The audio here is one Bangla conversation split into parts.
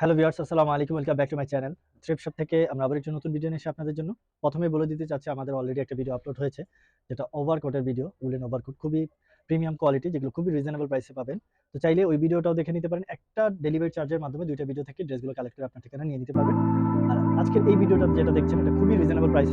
হ্যালো ভিউয়ার্স আসসালামু আলাইকুম welcome back to my channel thrift shop থেকে আমরা আবার একটি নতুন ভিডিও নিয়ে এসে আপনাদের জন্য প্রথমেই বলে দিতে চাচ্ছি, আমাদের অলরেডি একটা ভিডিও আপলোড হয়েছে, যেটা ওভারকোটের ভিডিও উলেন ওভারকোট খুবই প্রিমিয়াম কোয়ালিটি যেগুলো খুবই রিজনেবল প্রাইসে পাবেন। তো চাইলে ওই ভিডিওটাও দেখে নিতে পারেন, একটা ডেলিভারি চার্জের মাধ্যমে দুইটা ভিডিও থেকে ড্রেসগুলো কালেক্ট করে আপনার ঠিকানা নিয়ে নিতে পারবেন। আর আজকের এই ভিডিওটা যেটা দেখছেন, এটা খুবই রিজনেবল প্রাইস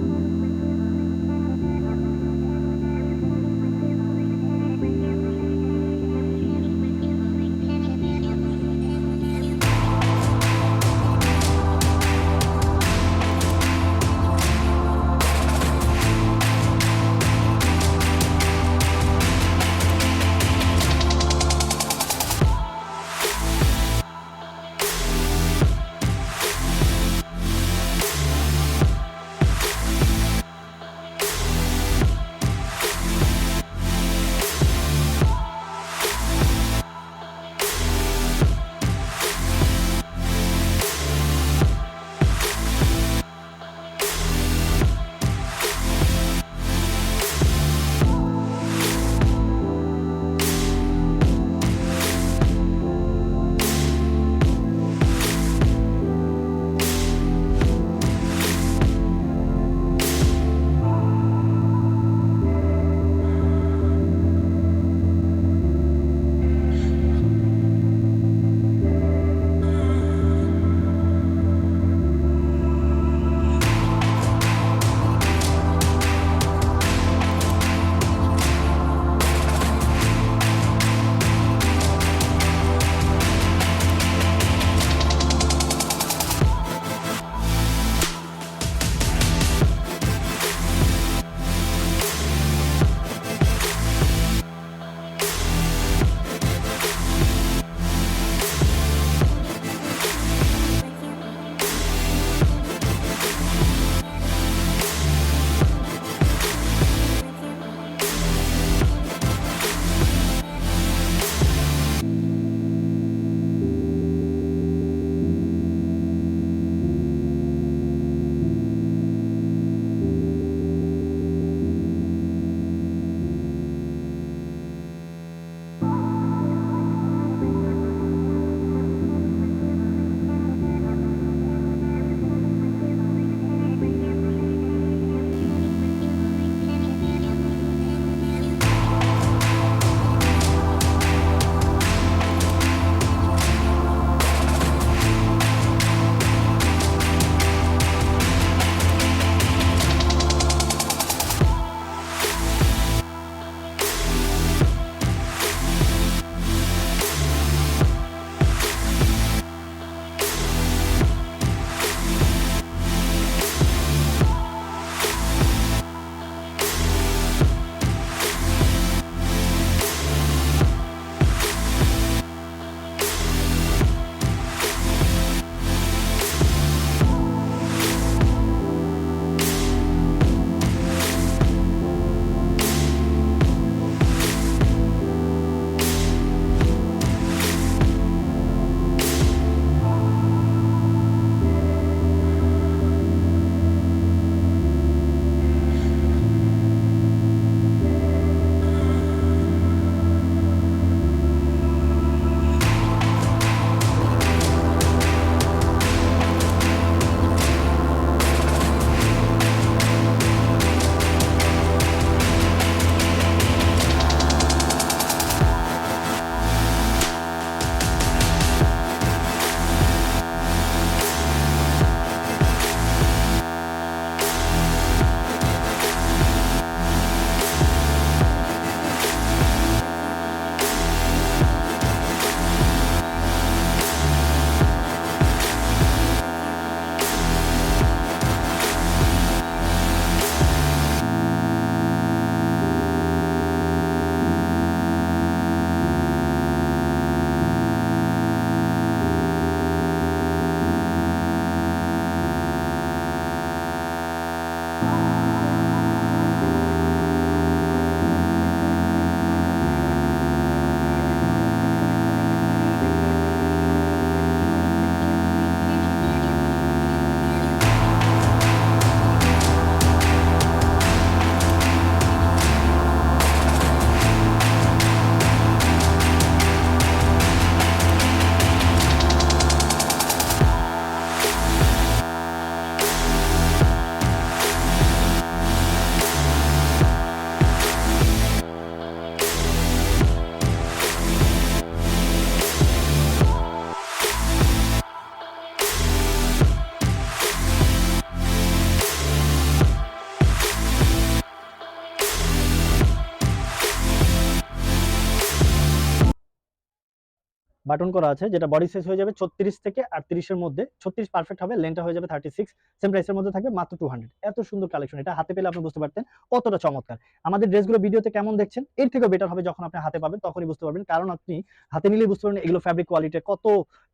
বাটন করা আছে, যেটা বডি সাইজ হয়ে যাবে ছত্রিশ থেকে আটত্রিশের মধ্যে। ছত্রিশ পারফেক্ট হবে লেনটা হয়ে যাবে থার্টি সিক্স সেম প্রাইসের মধ্যে থাকবে মাত্র টু এত সুন্দর কালেকশন এটা হাতে পেলে আপনি বুঝতে পারতেন কতটা চমৎকার। আমাদের ড্রেসগুলো ভিডিওতে কেমন দেখছেন, এর থেকেও বেটার হবে যখন আপনি হাতে পাবেন, তখনই বুঝতে পারবেন। কারণ আপনি হাতে নিলেই বুঝতে পারবেন এগুলো ফ্যাব্রিক কোয়ালিটি কত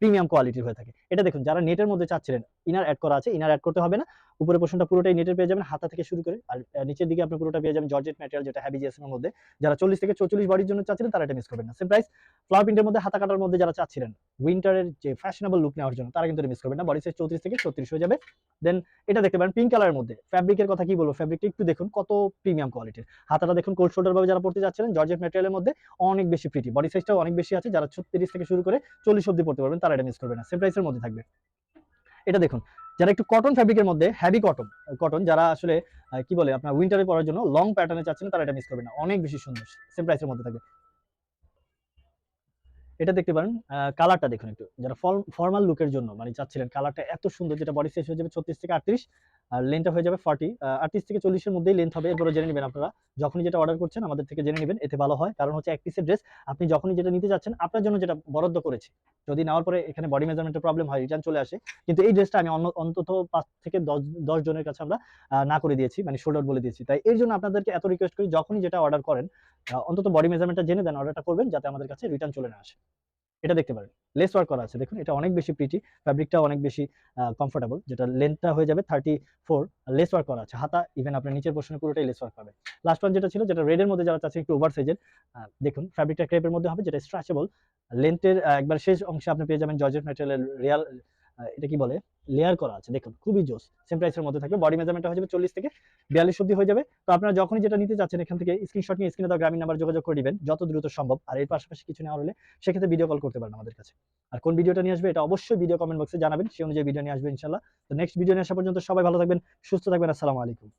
প্রিমিয়াম কোয়ালিটির হয়ে থাকে। এটা দেখুন, যারা নেটের মধ্যে চাচ্ছিলেন ইনার অ্যাড করা আছে ইনার অ্যাড করতে হবে না। উপরের পোর্শনটা পুরোটাই নেটের পেয়ে যাবেন, হাতা থেকে শুরু করে, আর নিচের দিকে আপনি পুরোটা পেয়ে যাবেন জর্জেট ম্যাটেরিয়াল যেটা হ্যাভি জিএসএম মধ্যে। যারা চল্লিশ থেকে চৌচল্লিশ বডির জন্য চাচ্ছিলেন, তারা এটা মিস করবেন না। সেম প্রাইস ফ্লাওয়ার প্রিন্টের মধ্যে হাতা কাটার মধ্যে যারা চাচ্ছিলেন উইন্টারের যে ফ্যাশনেবল লুক নেওয়ার জন্য, তারা কিন্তু মিস করবেন না। বডি সাইজ চৌত্রিশ থেকে ছত্রিশ হয়ে যাবে। দেন এটা দেখতে পারেন পিঙ্ক কালারের মধ্যে। ফ্যাব্রিকের কথা কি বলব? ফ্যাব্রিকটা একটু দেখুন, কত প্রিমিয়াম কোয়ালিটির হাতাটা দেখুন কোল্ড শোল্ডার ভাবে যারা পড়তে যাচ্ছিলেন জর্জেট ম্যাটেরিয়ালের মধ্যে অনেক বেশি প্রিটি বডি সাইজটাও অনেক বেশি আছে, যারা ছত্রিশ থেকে শুরু করে চল্লিশ অব্দি পড়তে পারবেন, তারা এটা মিস করবে না। সেম প্রাইসের মধ্যে থাকবে। এটা দেখুন, যারা একটু কটন ফ্যাব্রিকের মধ্যে হ্যাভি কটন কটন যারা আসলে কি বলে, আপনার উইন্টারে পরার জন্য লং প্যাটার্নে চাচ্ছেন, তারা এটা মিস করবে না। অনেক বেশি সুন্দর। সেম প্রাইসের মধ্যে থাকবে। এটা দেখতে পারেন কালারটা দেখুন একটু। যারা ফর্মাল লুকের জন্য মানে চাচ্ছিলেন কালারটা এত সুন্দর, যেটা বডি সাইজ হয়ে যাবে ছত্রিশ থেকে আটত্রিশ, আর লেন্থটা হয়ে যাবে ফর্টি আটত্রিশ থেকে চল্লিশের মধ্যেই লেন্থ হবে এরপরে জেনে নেবেন আপনারা। যখনই যেটা অর্ডার করছেন, আমাদের থেকে জেনে নেবেন, এতে ভালো হয়। কারণ হচ্ছে এক পিসের ড্রেস আপনি যখনই যেটা নিতে যাচ্ছেন আপনার জন্য যেটা বরাদ্দ করেছি। যদি নেওয়ার পরে এখানে বডি মেজারমেন্টের প্রবলেম হয় রিটার্ন চলে আসে। কিন্তু এই ড্রেসটা আমি অন্য, অন্তত পাঁচ থেকে দশ দশ জনের কাছে আমরা না করে দিয়েছি মানে শোল্ডার বলে দিয়েছি। তাই এর জন্য আপনাদেরকে এত রিকোয়েস্ট করি, যখনই যেটা অর্ডার করেন অন্তত বডি মেজারমেন্টটা জেনে দেন অর্ডারটা করবেন যাতে আমাদের কাছে রিটার্ন চলে না আসে। এটা দেখতে পারেন। লেস ওয়ার্ক করা আছে। দেখুন, এটা অনেক বেশি প্রিটি ফ্যাব্রিকটা অনেক বেশি কমফোর্টেবল যেটা লেন্থটা হয়ে যাবে থার্টি ফোর লেস ওয়ার্ক করা আছে। হাতা ইভেন আপনার নিচের পোর্শনে পুরোটাই লেস ওয়ার্ক পাবে লাস্ট ওয়ান যেটা ছিল, যেটা রেডের মধ্যে যারা চাচ্ছে একটু ওভার সাইজের দেখুন ফ্যাব্রিকটা ক্রেপের মধ্যে হবে, যেটা স্ট্রেচেবল লেন্থের একবার শেষ অংশে আপনি পেয়ে যাবেন জর্জেট ম্যাটেরিয়ালের রিয়াল এটা কি বলে? লেয়ার করা আছে। দেখুন, খুবই জোস। সেম প্রাইসের মধ্যে থাকবে। বডি মেজারমেন্ট হয়ে যাবে চল্লিশ থেকে বিয়াল্লিশ অব্দি হয়ে যাবে। তো আপনারা যখনই যেটা নিতে চাচ্ছেন এখান থেকে স্ক্রিনশট নিয়ে স্ক্রিনে গ্রামীণ নাম্বার যোগাযোগ করে দিবেন যত দ্রুত সম্ভব। আর এর পাশাপাশি কিছু নেওয়া হলে সেক্ষেত্রে ভিডিও কল করতে পারেন আমাদের কাছে। আর কোন ভিডিওটা নিয়ে আসবে, এটা অবশ্যই ভিডিও কমেন্ট বক্সে জানাবেন। সেই অনুযায়ী ভিডিও নিয়ে আসবে ইনশাল্লাহ তো নেক্সট ভিডিও নিয়ে আসা পর্যন্ত সবাই ভালো থাকবেন, সুস্থ থাকবেন। আসসালামু আলাইকুম।